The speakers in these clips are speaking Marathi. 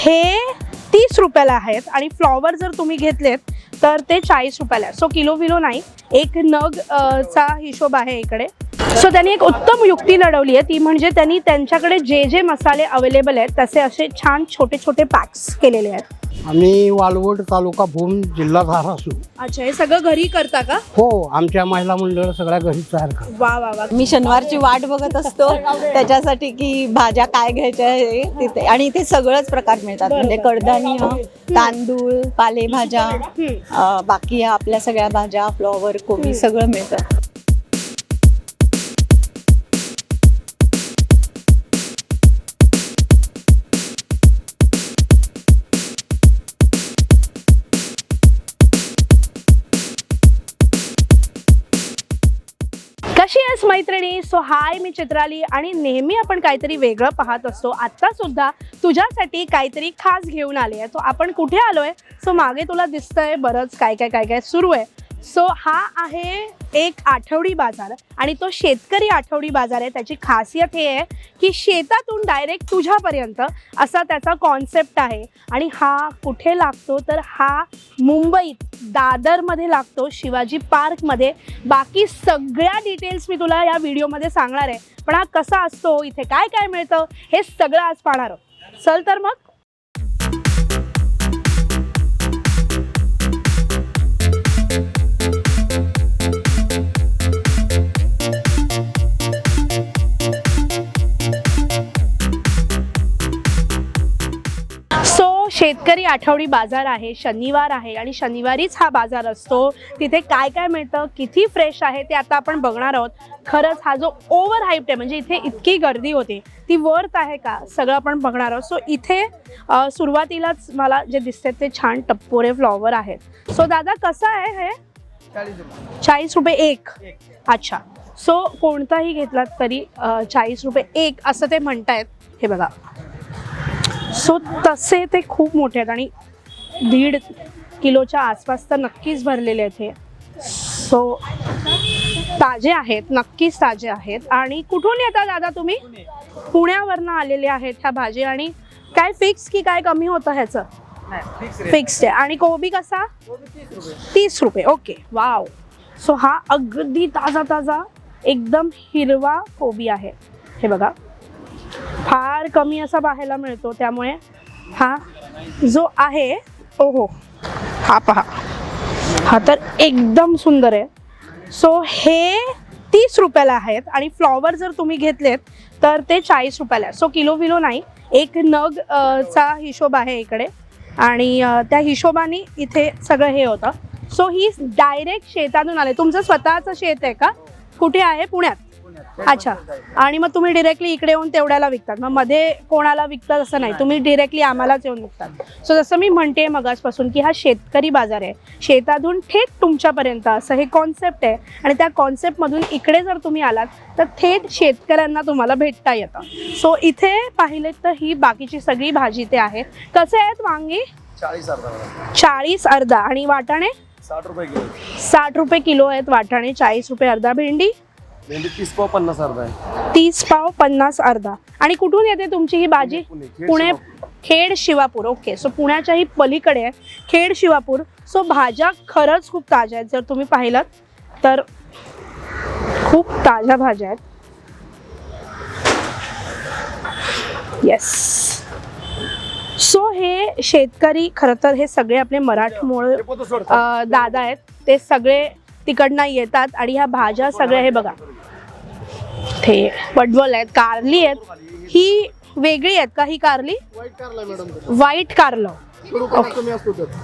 हे तीस रुपयाला आहेत आणि फ्लॉवर जर तुम्ही घेतलेत तर ते चाळीस रुपयाला आहे सो किलो विलो नाही. एक नग चा हिशोब आहे इकडे. सो त्यांनी एक उत्तम युक्ती लढवली आहे. ती म्हणजे त्यांनी त्यांच्याकडे जे जे मसाले अवेलेबल आहेत तसे असे छान छोटे छोटे पॅक्स केलेले आहेत. आम्ही वालवड तालुका भूम जिल्हा धाराशिव अच्छा हे सगळं घरी करता का? हो आमच्या महिला मंडळ सगळ्या घरी तयार करतात. वा वा वा. मी शनिवारची वाट बघत असतो त्याच्यासाठी की भाज्या काय घ्यायच्या हे तिथे. आणि इथे सगळंच प्रकार मिळतात. म्हणजे कडधान्य तांदूळ पालेभाज्या. अं, बाकी आपल्या सगळ्या भाज्या फ्लॉवर कोबी सगळं मिळतं. मैत्रिणी सो हाय मी चित्राली आणि नेहमी आपण काहीतरी वेगळं पाहत असतो. आता सुद्धा तुझ्यासाठी काहीतरी खास घेऊन आले आहे. सो आपण कुठे आलोय? सो मागे तुला दिसतंय बरंच काय काय काय काय सुरू आहे. सो हा आहे एक आठवडी बाजार आणि तो शेतकरी आठवडी बाजार आहे. त्याची खासियत हे आहे की शेतातून डायरेक्ट तुझ्यापर्यंत असा त्याचा कॉन्सेप्ट आहे. आणि हा कुठे लागतो? तर हा मुंबईत दादरमध्ये लागतो शिवाजी पार्कमध्ये. बाकी सगळ्या डिटेल्स मी तुला या व्हिडिओमध्ये सांगणार आहे. पण हा कसा असतो? इथे काय काय मिळतं? हे सगळं आज पाहणार आहोत. चल तर मग. शेतकरी आठवडी बाजार आहे शनिवार आहे आणि शनिवारीच हा बाजार असतो. तिथे काय काय मिळतं किती फ्रेश आहे ते आता आपण बघणार आहोत. खरंच हा जो ओव्हर हाईप्ट आहे म्हणजे इथे इतकी गर्दी होते. ती वर्थ आहे का? सगळं आपण बघणार आहोत. सो इथे सुरुवातीलाच मला जे दिसते ते छान टप्पोरे फ्लॉवर आहेत. सो दादा कसं आहे हे? चाळीस रुपये एक. अच्छा. सो कोणताही घेतलात तरी चाळीस रुपये एक असं ते म्हणतायत. हे बघा. सो तसे ते खूप मोठे आहेत आणि दीड किलोच्या आसपास तर नक्कीच भरलेले आहेत हे. सो ताजे आहेत नक्कीच ताजे आहेत. आणि कुठून येता दादा तुम्ही? पुण्यावरनं आलेले आहेत ह्या भाजी आणि काय फिक्स की काय कमी होतं ह्याचं? फिक्स्ड आहे. आणि कोबी कसा? तीस रुपये. ओके वाव सो हा अगदी ताजा ताजा एकदम हिरवा कोबी आहे. हे बघा. फार कमी असा पाहायला मिळतो त्यामुळे हा जो आहे ओहो हा पहा. हा तर एकदम सुंदर आहे. सो हे तीस रुपयाला आहेत आणि फ्लॉवर जर तुम्ही घेतलेत तर ते चाळीस रुपयाला आहे. सो किलो विलो नाही. एक नग चा हिशोब आहे इकडे. आणि त्या हिशोबाने इथे सगळं हे होतं. सो ही डायरेक्ट शेतातून आले तुमचं स्वतःचं शेत आहे का? कुठे आहे? पुण्यात. अच्छा. आणि मग तुम्ही डिरेक्टली इकडे येऊन तेवढ्याला विकतात. मग मध्ये कोणाला विकतात असं नाही. तुम्ही डिरेक्टली आम्हालाच येऊन विकतात. सो जसं मी म्हणते मगासपासून की हा शेतकरी बाजार आहे. शेतातून थेट तुमच्यापर्यंत असं हे कॉन्सेप्ट आहे. आणि त्या कॉन्सेप्टमधून इकडे जर तुम्ही आलात तर थेट शेतकऱ्यांना तुम्हाला भेटता येतं. सो इथे पाहिलेत तर ही बाकीची सगळी भाजी ते आहे कसे आहेत वांगी? चाळीस अर्धा बघा. चाळीस अर्धा. आणि वाटाणे? साठ रुपये किलो. साठ रुपये किलो आहेत वाटाणे चाळीस रुपये अर्धा भेंडी. भेंडी तीस पाव पन्नास अर्धा आहे. तीस पाव पन्नास अर्धा. आणि कुठून येते तुमची ही भाजी? पुणे, खेड, पुणे शिवापूर. खेड शिवापूर. ओके सो पुण्याच्याही पलीकडे आहे. खेड शिवापूर. सो भाज्या खरंच खूप ताज्या आहेत. जर तुम्ही पाहिलं तर खूप ताज्या भाज्या आहेत. येस सो हे शेतकरी खरं तर हे सगळे आपले मराठमोळ. अ, दादा आहेत. ते सगळे तिकडनं येतात आणि ह्या भाज्या सगळ्या हे बघा. ते पडवल आहेत कारली आहेत. ही वेगळी आहेत का ही कारली? White कारला व्हाईट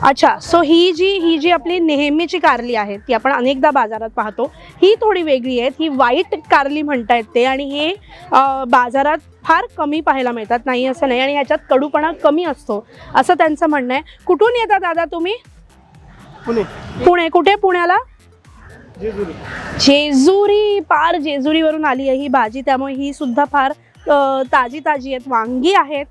अच्छा सो ही जी ही जी आपली नेहमीची कारली आहे ती आपण अनेकदा बाजारात पाहतो ही थोडी वेगळी आहे. ही व्हाईट कारली म्हणतायत ते आणि हे बाजारात फार कमी पाहायला मिळतात. नाही असं नाही. आणि ह्याच्यात कडूपणा कमी असतो असं त्यांचं म्हणणं आहे. कुठून येतात दादा तुम्ही? पुणे. पुणे. कुठे? पुण्याला? जेजुरी. जेजुरी पार जेजुरीवरून आली आहे ही भाजी. त्यामुळे ही सुद्धा फार ताजी ताजी आहेत वांगी आहेत.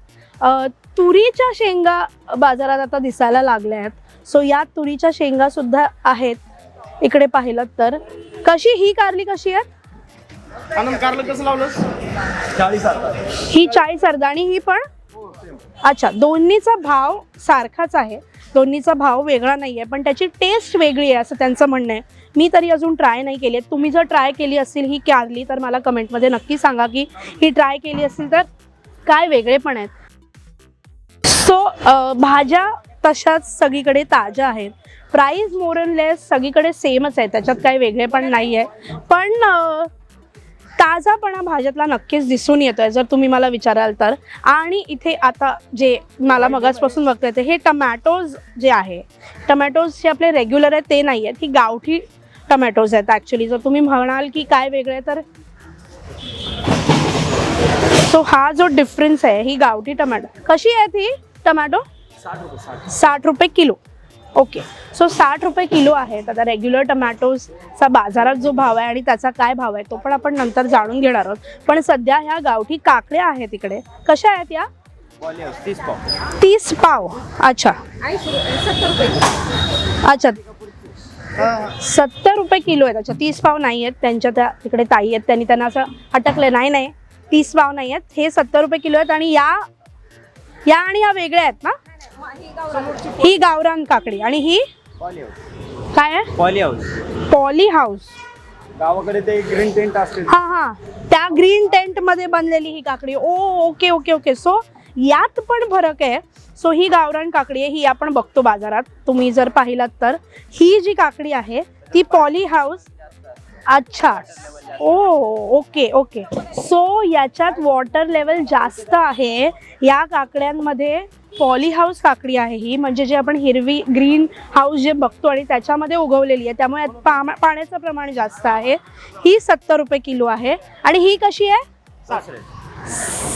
तुरीच्या शेंगा बाजारात आता दिसायला लागल्या आहेत. सो या तुरीच्या शेंगा सुद्धा आहेत. इकडे पाहिलं तर. कशी ही कारली कशी आहे? ही चाळीस अर्धा आणि ही पण? अच्छा दोन्हीचा भाव सारखाच आहे. दोन्हीचा भाव वेगळा नाही आहे पण त्याची टेस्ट वेगळी आहे असं त्यांचं म्हणणं आहे. मी तरी अजून ट्राय नाही केली आहे. तुम्ही जर ट्राय केली असेल ही कारली तर मला कमेंटमध्ये नक्की सांगा की ही ट्राय केली असेल तर काय वेगळे पण आहेत सो भाज्या तशाच सगळीकडे ताज्या आहेत. प्राईस मोर अँड लेस सगळीकडे सेमच आहे. त्याच्यात काही वेगळे पण नाही आहे पण ताजापणा भाज्यातला नक्कीच दिसून येतोय जर तुम्ही मला विचाराल तर. आणि इथे आता जे मला मगाचपासून बघता येते हे टमॅटोज जे आहे टमॅटोज जे आपले रेग्युलर आहेत ते नाही आहेत ही गावठी टमॅटोज आहेत ॲक्च्युली जर तुम्ही म्हणाल की काय वेगळं आहे तर सो हा जो डिफरन्स आहे ही गावठी टमॅटो. कशी आहे ही टमॅटो? साठ रुपये किलो. ओके. सो साठ रुपये किलो आहेत आता रेग्युलर टमॅटोजचा बाजारात जो भाव आहे आणि त्याचा काय भाव आहे तो पण आपण नंतर जाणून घेणार आहोत. पण सध्या ह्या गावठी काकड्या आहेत इकडे. कशा आहेत या? तीस पाव. अच्छा. अच्छा. सत्तर रुपये किलो आहेत. अच्छा तीस पाव नाही आहेत. त्यांच्या त्या तिकडे ताई आहेत. त्यांनी त्यांना असं अटकलं. नाही नाही. तीस पाव नाही आहेत. हे सत्तर रुपये किलो आहेत आणि या या आणि या वेगळ्या आहेत ना? ही गावरान काकडी. आणि ही? काय आहे? Poly house. Poly house. गावाकडे ते ग्रीन टेंट असते हा हा. त्या ग्रीन टेंटमध्ये बनलेली ही काकडी. Oh okay okay okay. So यात पण फरक आहे. सो ही गावरान काकडी आहे ही आपण बघतो बाजारात. तुम्ही जर पाहिलात तर. ही जी काकडी आहे ती पॉली हाऊस अच्छा. ओ ओके ओके सो याच्यात वॉटर लेवल जास्त आहे. या काकड्यांमध्ये पॉली हाऊस काकडी आहे ही. म्हणजे जे आपण हिरवी ग्रीन हाऊस जे बघतो आणि त्याच्यामध्ये उगवलेली आहे. त्यामुळे पा पाण्याचं प्रमाण जास्त आहे. ही सत्तर रुपये किलो आहे. आणि ही कशी आहे?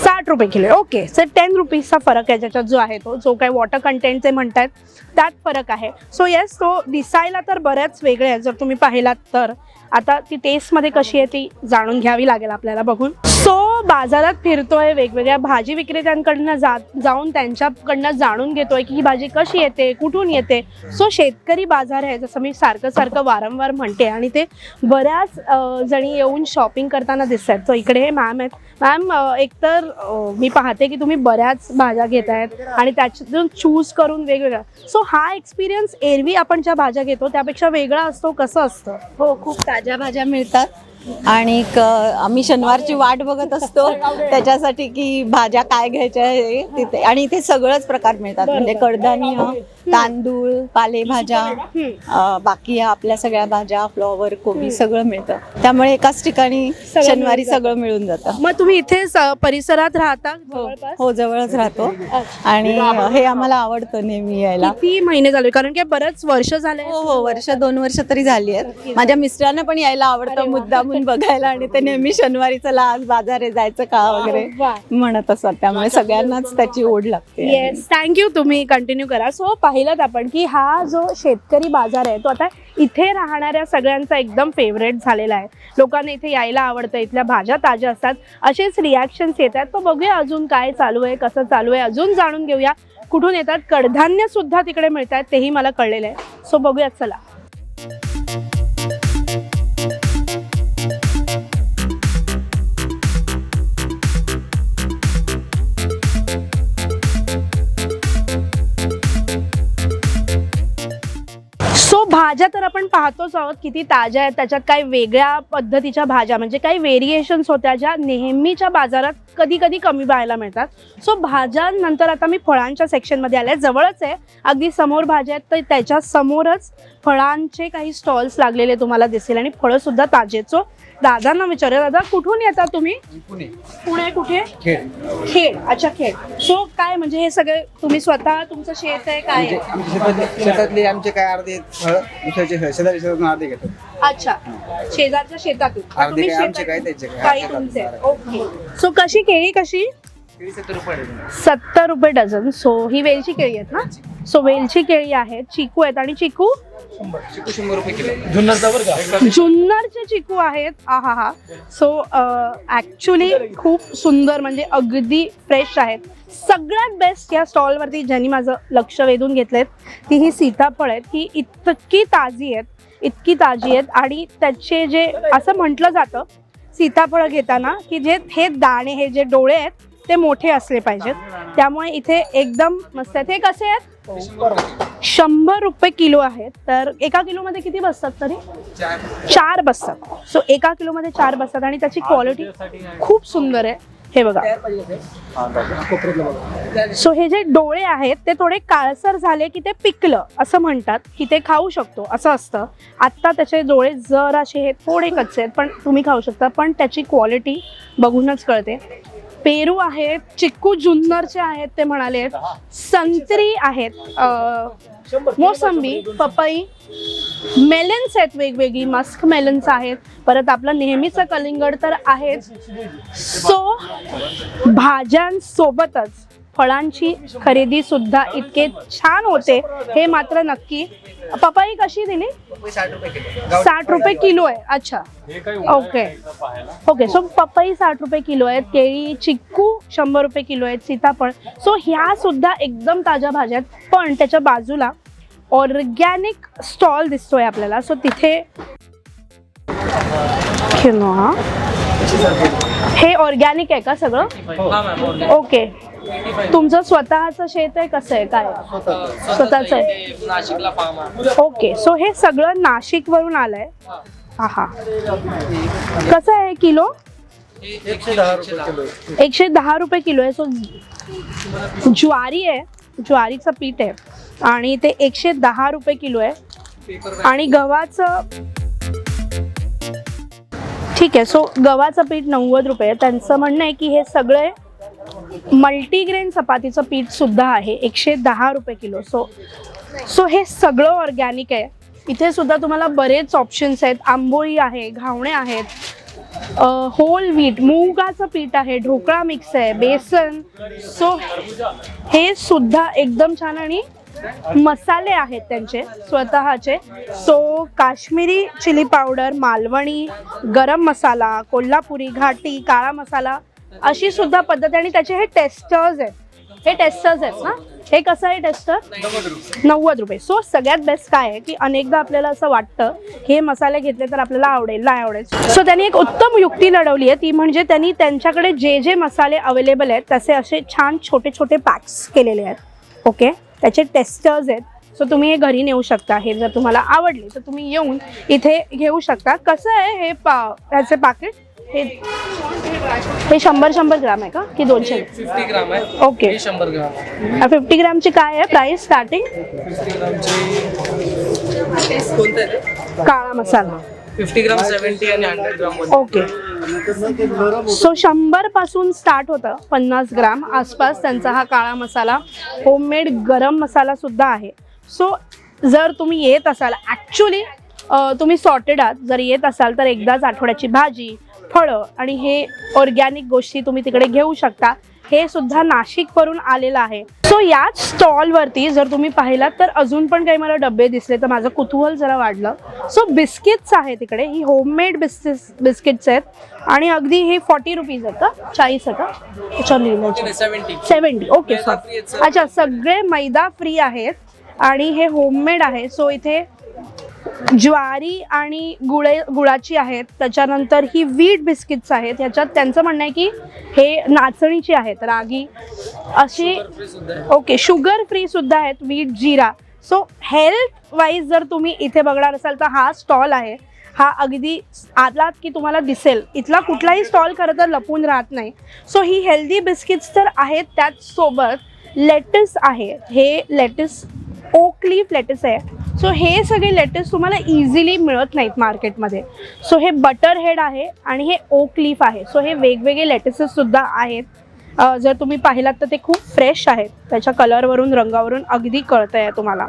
साठ रुपये किलो आहे. ओके सर टेन रुपीजचा फरक आहे. ज्याच्यात जो आहे तो जो काही वॉटर कंटेंटचे म्हणतात त्यात फरक आहे. सो येस तो दिसायला तर बऱ्याच वेगळे आहे जर तुम्ही पाहिलात तर. आता ती टेस्टमध्ये कशी आहे ती जाणून घ्यावी लागेल आपल्याला बघून. सो बाजारात फिरतोय वेगवेगळ्या भाजी विक्रेत्यांकडनं जा जाऊन त्यांच्याकडनं जाणून घेतोय की ही भाजी कशी येते कुठून येते. सो शेतकरी बाजार आहे जसं मी सारखं सारखं वारंवार म्हणते आणि ते बऱ्याच जणी येऊन शॉपिंग करताना दिसत आहेत सो इकडे हे मॅम आहेत. मॅम एकतर मी पाहते की तुम्ही बऱ्याच भाज्या घेत आहेत आणि त्याच्यातून चूज करून वेगवेगळ्या. सो हा एक्सपिरियन्स एरवी आपण ज्या भाज्या घेतो त्यापेक्षा वेगळा असतो कसं असतं? हो खूप ताज्या भाज्या मिळतात. आणि आम्ही शनिवारची वाट बघत असतो त्याच्यासाठी की भाज्या काय घ्यायच्या तिथे. आणि इथे सगळंच प्रकार मिळतात. म्हणजे कडधान्य तांदूळ पालेभाज्या अ, बाकी ह्या आपल्या सगळ्या भाज्या फ्लॉवर कोबी सगळं मिळतं. त्यामुळे एकाच ठिकाणी शनिवारी सगळं मिळून जातं. मग तुम्ही इथेच अ, परिसरात राहता जवळपास? हो जवळच राहतो. आणि हे आम्हाला आवडतं नेहमी यायला. किती महिने झाले? कारण की बरंच वर्ष झाले. हो हो वर्ष दोन वर्ष तरी झाली आहेत. माझ्या मिस्टरांना पण यायला आवडतं मुद्दामून बघायला आणि ते नेहमी शनिवारी चला आज बाजार आहे जायचं का वगैरे वा. म्हणत असतात. त्यामुळे सगळ्यांनाच त्याची ओढ लागते. येस थँक्यू तुम्ही कंटिन्यू करा. सो पाहिलं आपण की हा जो शेतकरी बाजार आहे तो आता इथे राहणाऱ्या सगळ्यांचा एकदम फेवरेट झालेला आहे. लोकांना इथे यायला आवडतं इथल्या भाज्या ताज्या असतात. असेच रिॲक्शन्स येत आहेत. बघूया अजून काय चालू आहे कसं चालू आहे अजून जाणून घेऊया. कुठून येतात? कडधान्य सुद्धा तिकडे मिळतात तेही मला कळलेलं आहे. सो बघूयात चला. भाज्या तर आपण पाहतोच आहोत किती ताज्या आहेत त्याच्यात काही वेगळ्या पद्धतीच्या भाज्या म्हणजे काही व्हेरिएशन्स होत्या ज्या नेहमीच्या बाजारात कधी कधी कमी पाहायला मिळतात. सो भाज्यांनंतर आता मी फळांच्या सेक्शनमध्ये आले. जवळच आहे. अगदी समोर भाज्या आहेत तर त्याच्या समोरच फळांचे काही स्टॉल्स लागलेले तुम्हाला दिसतील आणि फळं सुद्धा ताजे सो दादांना विचारूया दादा कुठून येता तुम्ही? पुणे. पुणे कुठे? खेळ खेड. अच्छा खेड. सो काय म्हणजे हे सगळे तुम्ही स्वतः तुमचं शेत आहे काय आहे? आमच्या शेतातले शेतातले आमचे काय अर्धे फळ दुसऱ्याचे फळ, शेजारी शेतातून अर्धे घेतो. अच्छा. शेजारच्या शेतातून. मग अर्धे तुम्ही काय आमचे शेतात- काय त्याचे काय. काही तुमचे. ओके सो कशी केळी कशी? सत्तर रुपये डझन. सो ही वेलची केळी आहेत ना? सो वेलची केळी आहेत चिकू आहेत. आणि चिकू? जुन्नरचे चिकू आहेत. आ हा. हा सो ॲक्च्युली खूप सुंदर म्हणजे अगदी फ्रेश आहेत. सगळ्यात बेस्ट या स्टॉलवरती ज्यांनी माझं लक्ष वेधून घेतलेत ती ही सीताफळ आहेत. ही इतकी ताजी आहेत इतकी ताजी आहेत. आणि त्याचे जे असं म्हटलं जातं सीताफळ घेताना की जे हे दाणे हे जे डोळे आहेत ते मोठे असले पाहिजेत. त्यामुळे इथे एकदम मस्त आहेत. हे कसे आहेत? शंभर रुपये किलो आहेत. तर एका किलोमध्ये किती बसतात तरी? चार बसतात. सो एका किलोमध्ये चार बसतात आणि त्याची क्वालिटी खूप सुंदर आहे. हे बघा. सो हे जे डोळे आहेत ते थोडे काळसर झाले की ते पिकलं असं म्हणतात. की ते खाऊ शकतो. असं असतं. आत्ता त्याचे डोळे जर असे हे थोडे कच्चे आहेत पण तुम्ही खाऊ शकता. पण त्याची क्वालिटी बघूनच कळते. पेरू आहेत चिक्कू जुन्नरचे आहेत ते म्हणाले. संत्री आहेत मोसंबी पपई मेलन्स आहेत वेगवेगळी मस्क मेलन्स आहेत. परत आपलं नेहमीचं कलिंगड तर आहेच. सो भाज्यांसोबतच. फळांची खरेदी सुद्धा इतके छान होते हे मात्र नक्की. पपई कशी दिली? साठ रुपये किलो आहे. अच्छा. ओके. ओके सो पपई साठ रुपये किलो आहेत केळी चिक्कू शंभर रुपये किलो आहेत सीताफळ. सो ह्या सुद्धा एकदम ताज्या भाज्या आहेत. पण त्याच्या बाजूला ऑर्गॅनिक स्टॉल दिसतोय आपल्याला. सो तिथे. हे ऑर्गॅनिक आहे का सगळं? ओके तुमचं स्वतःचं शेत आहे कसं आहे काय? स्वतःच आहे. नाशिकला फार्म आहे ओके सो हे सगळं नाशिक वरून आलंय. हा हा कसं आहे किलो? एकशे दहा रुपये किलो एकशे दहा रुपये किलो आहे. सो ज्वारी आहे. ज्वारीचं पीठ आहे. आणि ते एकशे दहा रुपये किलो आहे. आणि गव्हाचं ठीक आहे. सो गव्हाचं पीठ नव्वद रुपये आहे. त्यांचं म्हणणं आहे की हे सगळे मल्टीग्रेन चपातीचं पीठ सुद्धा आहे. एकशे दहा रुपये किलो. सो सो हे सगळं ऑर्गॅनिक आहे. इथे सुद्धा तुम्हाला बरेच ऑप्शन्स आहेत. आंबोळी आहे घावणे आहेत. होल व्हीट मुगाचं पीठ आहे ढोकळा मिक्स आहे बेसन. सो हे सुद्धा एकदम छान आणि मसाले आहेत त्यांचे स्वतःचे. So Kashmiri chilli powder Malvani garam masala Kolhapuri घाटी काळा मसाला अशी सुद्धा पद्धत आहे आणि त्याचे हे टेस्टर्स आहेत. हे टेस्टर्स आहेत ना हे कसं आहे टेस्टर नव्वद रुपये. सो सगळ्यात बेस्ट काय आहे की अनेकदा आपल्याला असं वाटतं की हे मसाले घेतले तर आपल्याला आवडेल नाही आवडेल. सो त्यांनी एक उत्तम युक्ती लढवली आहे. ती म्हणजे त्यांनी त्यांच्याकडे जे जे मसाले अवेलेबल आहेत तसे असे छान छोटे छोटे पॅक्स केलेले आहेत. ओके त्याचे टेस्टर्स आहेत. सो तुम्ही हे घरी नेऊ शकता. हे जर तुम्हाला आवडले तर तुम्ही येऊन इथे घेऊ शकता. कसं आहे हे पा ह्याचे पाकिट हे हे शंभर शंभर ग्राम आहे का? की दोनशे? फिफ्टी ग्राम आहे. ओके. शंभर ग्राम फिफ्टी ग्रामची काय आहे? प्राइस स्टार्टिंग काळा मसाला. फिफ्टी ग्राम आणि हंड्रेड ग्राम ओके. सो शंभरपासून स्टार्ट होतं. पन्नास ग्राम आसपास त्यांचा हा काळा मसाला. होममेड गरम मसाला सुद्धा आहे. सो जर तुम्ही येत असाल ॲक्च्युली तुम्ही सॉर्टेड आहात. जर येत असाल तर एकदाच आठवड्याची भाजी फळं आणि हे ऑर्गॅनिक गोष्टी तुम्ही तिकडे घेऊ शकता. हे सुद्धा नाशिकवरून आलेलं आहे. सो याच स्टॉलवरती जर तुम्ही पाहिलात तर अजून पण काही मला डबे दिसले तर माझं कुतूहल जरा वाढलं. सो बिस्किट्स आहे तिकडे. ही होममेड बिस्किट्स बिस्किट्स आहेत. आणि अगदी हे फॉर्टी रुपीज आहेत का चाळीस लिहिलं सेवन्टी ओके sir. अच्छा सगळे मैदा फ्री आहेत. आणि हे होममेड आहे. सो इथे ज्वारी आणि गुळे गुळाची आहेत त्याच्यानंतर ही वीट बिस्किट्स आहेत ह्याच्यात त्यांचं म्हणणं आहे की हे नाचणीची आहेत रागी. अशी ओके शुगर फ्री सुद्धा आहेत वीट जिरा. सो हेल्थ वाईज जर तुम्ही इथे बघणार असाल तर हा स्टॉल आहे. हा अगदी आलात की तुम्हाला दिसेल. इथला कुठलाही स्टॉल खरं तर लपून राहत नाही. सो ही हेल्दी बिस्किट्स तर आहेत त्याचसोबत लेटस आहे. हे लेटस ओकलीफ लेटस आहे. सो हे सगळे लेटेस्ट तुम्हाला इझिली मिळत नाहीत मार्केटमध्ये सो हे बटर हेड आहे आणि हे ओक लीफ आहे. सो हे वेगवेगळे लेटेसेस सुद्धा आहेत. जर तुम्ही पाहिलात तर ते खूप फ्रेश आहेत. त्याच्या कलरवरून रंगावरून अगदी कळतं आहे तुम्हाला.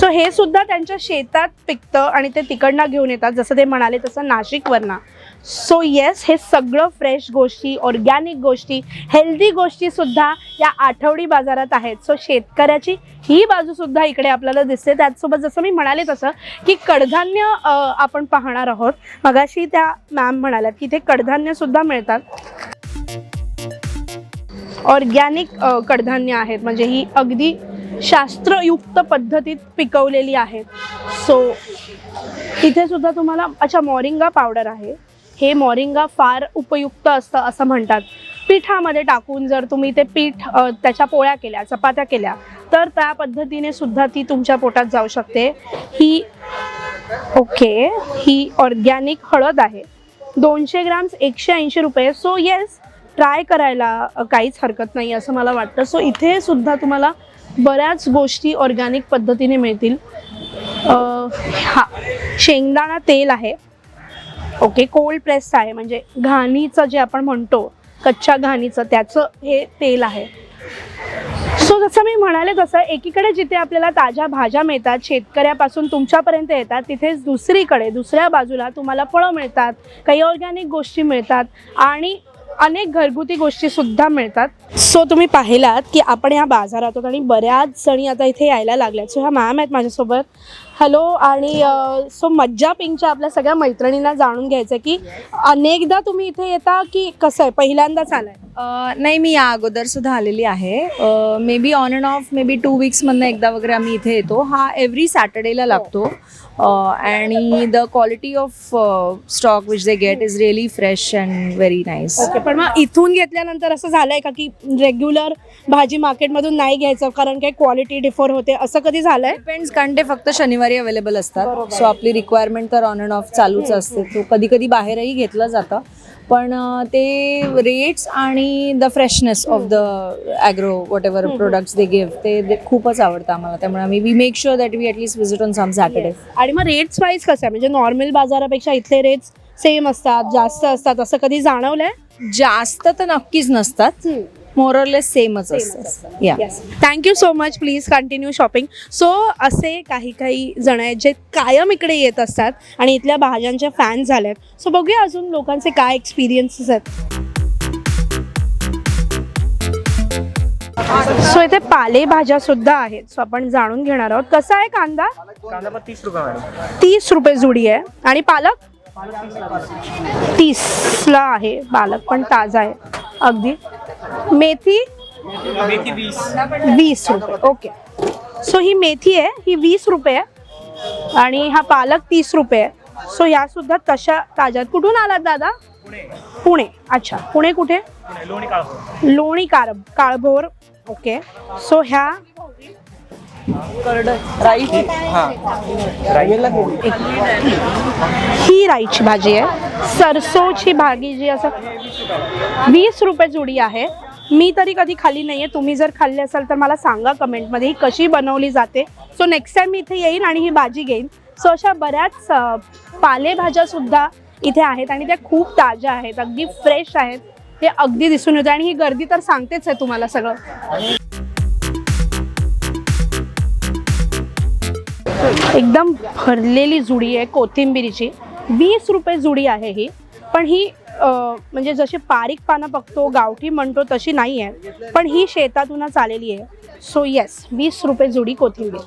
सो हे सुद्धा त्यांच्या शेतात पिकतं आणि ते तिकडनं घेऊन येतात. जसं ते म्हणाले तसं नाशिकवरनं. सो येस हे सगळं फ्रेश गोष्टी ऑर्गॅनिक गोष्टी हेल्दी गोष्टी सुद्धा या आठवडी बाजारात आहेत. सो शेतकऱ्याची ही बाजू सुद्धा इकडे आपल्याला दिसते. त्याचसोबत जसं मी म्हणाले तसं की कडधान्य आपण पाहणार आहोत. मगाशी त्या मॅम म्हणाल्यात की ते कडधान्य सुद्धा मिळतात. ऑर्गॅनिक कडधान्य आहेत. म्हणजे ही अगदी शास्त्रयुक्त पद्धतीत पिकवलेली आहेत. सो इथे सुद्धा तुम्हाला अच्छा मॉरिंगा पावडर आहे. हे मॉरिंगा फार उपयुक्त असतं असं म्हणतात. पिठामध्ये टाकून जर तुम्ही ते पीठ त्याच्या पोळ्या केल्या चपात्या केल्या तर त्या पद्धतीने सुद्धा ती तुमच्या पोटात जाऊ शकते. ही ओके ही ऑर्गॅनिक हळद आहे. दोनशे ग्राम्स एकशे ऐंशी रुपये. सो येस ट्राय करायला काहीच हरकत नाही असं मला वाटतं. सो इथे सुद्धा तुम्हाला बऱ्याच गोष्टी ऑर्गॅनिक पद्धतीने मिळतील. हा शेंगदाणा तेल आहे. ओके कोल्ड प्रेस आहे. म्हणजे घाणीचं जे आपण म्हणतो कच्च्या घाणीचं त्याचं हे तेल आहे. सो जसं मी म्हणाले तसं एकीकडे जिथे आपल्याला ताज्या भाज्या मिळतात शेतकऱ्यापासून तुमच्यापर्यंत येतात तिथेच दुसरीकडे दुसऱ्या बाजूला तुम्हाला फळं मिळतात काही ऑर्गॅनिक गोष्टी मिळतात आणि अनेक घरगुती गोष्टी सुद्धा मिळतात. सो तुम्ही पाहिलात की आपण या बाजारात आहोत आणि बऱ्याच जणी आता इथे यायला लागल्यात. सो ह्या मॅम आहेत माझ्यासोबत. हॅलो आणि सो मज्जा पिंकच्या आपल्या सगळ्या मैत्रिणींना जाणून घ्यायचं आहे की अनेकदा तुम्ही इथे येता की कसं आहे? पहिल्यांदाच आलाय. नाही मी या अगोदर सुद्धा आलेली आहे. Maybe on and off maybe two वीक्समधनं एकदा वगैरे आम्ही इथे येतो. हा एव्हरी सॅटर्डेला लागतो. आणि the quality of stock which they get is really fresh and very nice okay पण मग इथून घेतल्यानंतर असं झालंय का की रेग्युलर भाजी मार्केटमधून नाही घ्यायचं कारण काही क्वालिटी डिफर होते? असं कधी झालंय? डिपेंड्स कारण ते फक्त शनिवारी अवेलेबल असतात. सो आपली रिक्वायरमेंट तर ऑन अँड ऑफ चालूच असते. तो कधी कधी बाहेरही घेतलं जातं. पण ते रेट्स आणि the freshness of the agro whatever products they give ते ते खूपच आवडतं आम्हाला. त्यामुळे आम्ही we make sure that we at least visit on some Saturday आणि मग रेट्स वाईज कसं आहे? म्हणजे नॉर्मल बाजारापेक्षा इथले रेट्स सेम असतात जास्त असतात असं कधी जाणवलंय? जास्त तर नक्कीच नसतात. मोरलेस सेमच असतात या thank you so much please continue shopping so असे काही काही जण आहेत जे कायम इकडे येत असतात आणि इथल्या भाज्यांचे फॅन झालेत. सो बघूया अजून लोकांचे काय एक्सपिरियन्सेस आहेत. सो इथे पालेभाज्या सुद्धा आहेत. सो आपण जाणून घेणार आहोत. कसा आहे कांदा? तीस रुपये तीस रुपये जुडी आहे. आणि पालक? तीसला आहे. पालक पण ताजा आहे. अगदी. मेथी? मेथी वीस. वीस रुपये. ओके सो ही मेथी आहे. ही वीस रुपये आहे. आणि हा पालक तीस रुपये आहे. सो ह्या सुद्धा तशा ताज्यात. कुठून आलात दादा? पुणे. अच्छा. पुणे कुठे? लोणी कार काळभोर. ओके सो ह्या ही राईची भाजी आहे. सरसोची भाजी जी असं वीस रुपये जुडी आहे. मी तरी कधी खाल्ली नाही आहे तुम्ही जर खाल्ली असाल तर मला सांगा कमेंटमध्ये ही कशी बनवली जाते. सो नेक्स्ट टाईम मी इथे येईन आणि ही भाजी घेईन. सो अशा बऱ्याच पालेभाज्यासुद्धा इथे आहेत आणि त्या खूप ताज्या आहेत. अगदी फ्रेश आहेत. हे अगदी दिसून येते आणि ही गर्दी तर सांगतेच आहे तुम्हाला सगळं. एकदम भरलेली जुडी आहे कोथिंबिरीची. वीस रुपये जुडी आहे ही. पण ही म्हणजे जशी बारीक पानं बघतो गावठी म्हणतो तशी नाही आहे पण ही शेतातूनच आलेली आहे. सो येस वीस रुपये जुडी कोथिंबीर.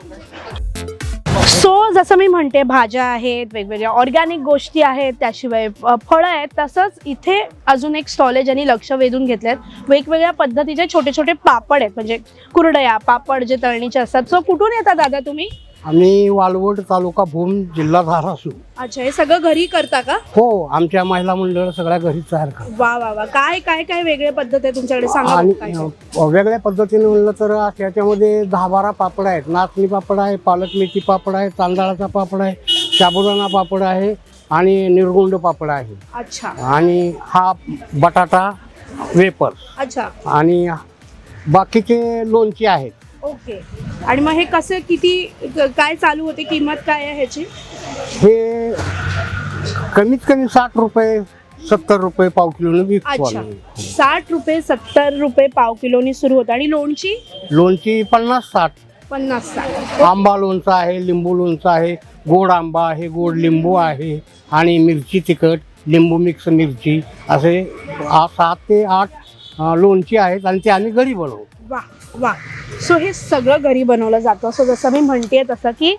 सो जसं मी म्हणते भाज्या आहेत वेगवेगळ्या ऑर्गॅनिक गोष्टी आहेत त्याशिवाय फळं आहेत तसंच इथे अजून एक स्टॉल आहे ज्यांनी लक्ष वेधून घेतलेत वेगवेगळ्या पद्धतीचे छोटे छोटे पापड आहेत. म्हणजे कुरडया पापड जे तळणीचे असतात. सो कुठून येतात दादा तुम्ही? आम्ही वालवड तालुका भूम जिल्हा धाराशिव अच्छा हे सगळं घरी करता का? हो आमच्या महिला मंडळ सगळ्या घरी तयार करतात. वा वा वा. काय काय काय वेगळे पद्धत आहे तुमच्याकडे? सांगा आणि बघू काय अ, वेगळ्या पद्धतीने म्हणलं तर त्याच्यामध्ये दहा बारा पापड आहेत. नाचणी पापड आहे पालक मेथी पापड आहे तांदळाचा पापड आहे साबुदाणा पापड आहे आणि निर्गुंड पापड आहे. अच्छा. आणि हा बटाटा वेपर अच्छा. आणि बाकीचे लोणचे आहेत. ओके. आणि मग हे कसं किती काय चालू होते किंमत काय आहे ह्याची? हे कमीत कमी साठ रुपये सत्तर रुपये पाव किलोने विकतो अच्छा. आम्ही. साठ रुपये सत्तर रुपये पाव किलोनी सुरू होतं. आणि लोणची? लोणची पन्नास साठ. पन्नास साठ. आंबा लोणचं आहे लिंबू लोणचं आहे गोड आंबा आहे गोड लिंबू आहे आणि मिरची तिखट लिंबू मिक्स मिरची असे आ- सात ते आठ अ, लोणची आहेत आणि ते आम्ही घरी बनवतो. वा. वा. सो हे सगळं घरी बनवलं जातं. सो जसं मी म्हणते तसं की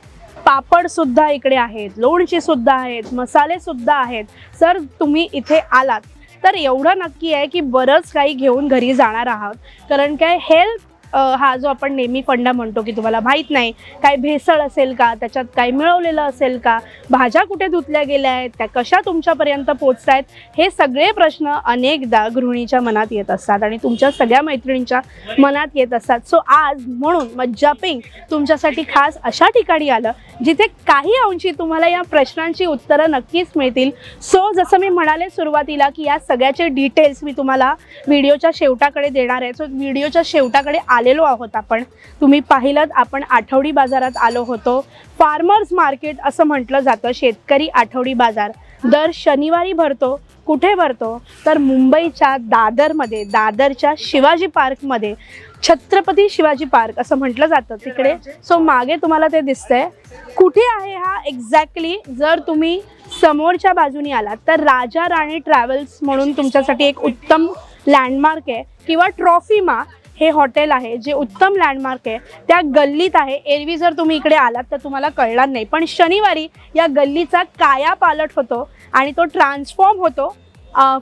पापड सुद्धा इकडे आहेत लोणची सुद्धा आहेत मसाले सुद्धा आहेत. सर तुम्ही इथे आलात तर एवढं नक्की आहे की बरंच काही घेऊन घरी जाणार आहात. कारण काय हेल्थ हा जो आपण नेहमी फंडा म्हणतो की तुम्हाला माहीत नाही काय भेसळ असेल का त्याच्यात काय मिळवलेलं असेल का भाज्या कुठे धुतल्या गेल्या आहेत त्या कशा तुमच्यापर्यंत पोचत आहेत हे सगळे प्रश्न अनेकदा गृहिणीच्या मनात येत असतात आणि तुमच्या सगळ्या मैत्रिणींच्या मनात येत असतात. सो आज म्हणून मज्जापिंग तुमच्यासाठी खास अशा ठिकाणी आलं जिथे काही अंशी तुम्हाला या प्रश्नांची उत्तरं नक्कीच मिळतील. सो जसं मी म्हणाले सुरुवातीला की या सगळ्याचे डिटेल्स मी तुम्हाला व्हिडिओच्या शेवटाकडे देणार आहे. सो व्हिडिओच्या शेवटाकडे आलेलो आहोत आपण. तुम्ही पाहिलं आपण आठवडी बाजारात आलो होतो. फार्मर्स मार्केट असं म्हटलं जातं शेतकरी आठवडी बाजार. दर शनिवारी भरतो कुठे भरतो? तर मुंबईच्या दादरमध्ये दादरच्या शिवाजी पार्कमध्ये. छत्रपती शिवाजी पार्क असं म्हटलं जातं तिकडे. सो मागे तुम्हाला ते दिसतंय. कुठे आहे हा एक्झॅक्टली जर तुम्ही समोरच्या बाजूनी आलात तर राजा राणी ट्रॅव्हल्स म्हणून तुमच्यासाठी एक उत्तम लँडमार्क आहे. किंवा ट्रॉफीमा हे हॉटेल आहे जे उत्तम लँडमार्क आहे. त्या गल्लीत आहे. एरवी जर तुम्ही इकडे आलात तर तुम्हाला कळणार नाही. पण शनिवारी या गल्लीचा काया पालट होतो आणि तो ट्रान्सफॉर्म होतो.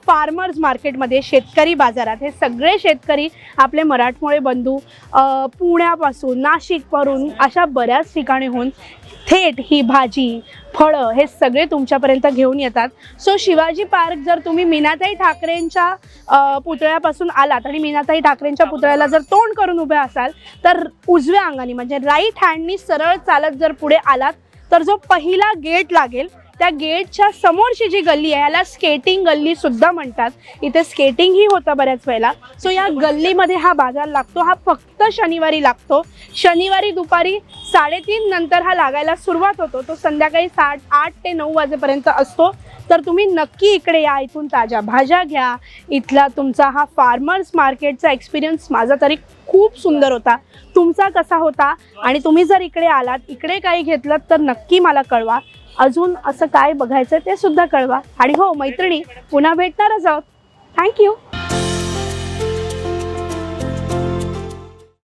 फार्मर्स मार्केटमध्ये शेतकरी बाजारात हे सगळे शेतकरी आपले मराठमोळे बंधू पुण्यापासून नाशिकवरून अशा बऱ्याच ठिकाणीहून थेट ही भाजी फळं हे सगळे तुमच्यापर्यंत घेऊन येतात. सो शिवाजी पार्क जर तुम्ही मीनाताई ठाकरेंच्या पुतळ्यापासून आलात आणि मीनाताई ठाकरेंच्या पुतळ्याला जर तोंड करून उभे असाल तर उजव्या अंगाने म्हणजे राईट हँडनी सरळ चालत जर पुढे आलात तर जो पहिला गेट लागेल त्या गेटच्या समोरची जी गल्ली आहे याला स्केटिंग गल्ली सुद्धा म्हणतात. इथे स्केटिंगही होतं बऱ्याच वेळेला. सो या गल्लीमध्ये हा बाजार लागतो. हा फक्त शनिवारी लागतो. शनिवारी दुपारी साडेतीन नंतर हा लागायला सुरुवात होतो. तो संध्याकाळी साठ आठ ते नऊ वाजेपर्यंत असतो. तर तुम्ही नक्की इकडे या इथून ताज्या भाज्या घ्या. इथला तुमचा हा फार्मर्स मार्केटचा एक्सपिरियन्स माझा तरी खूप सुंदर होता. तुमचा कसा होता? आणि तुम्ही जर इकडे आलात इकडे काही घेतलं तर नक्की मला कळवा. अजून असं काय बघायचं ते सुद्धा कळवा. आणि हो मैत्रिणी पुन्हा भेटणारच आहोत. थँक्यू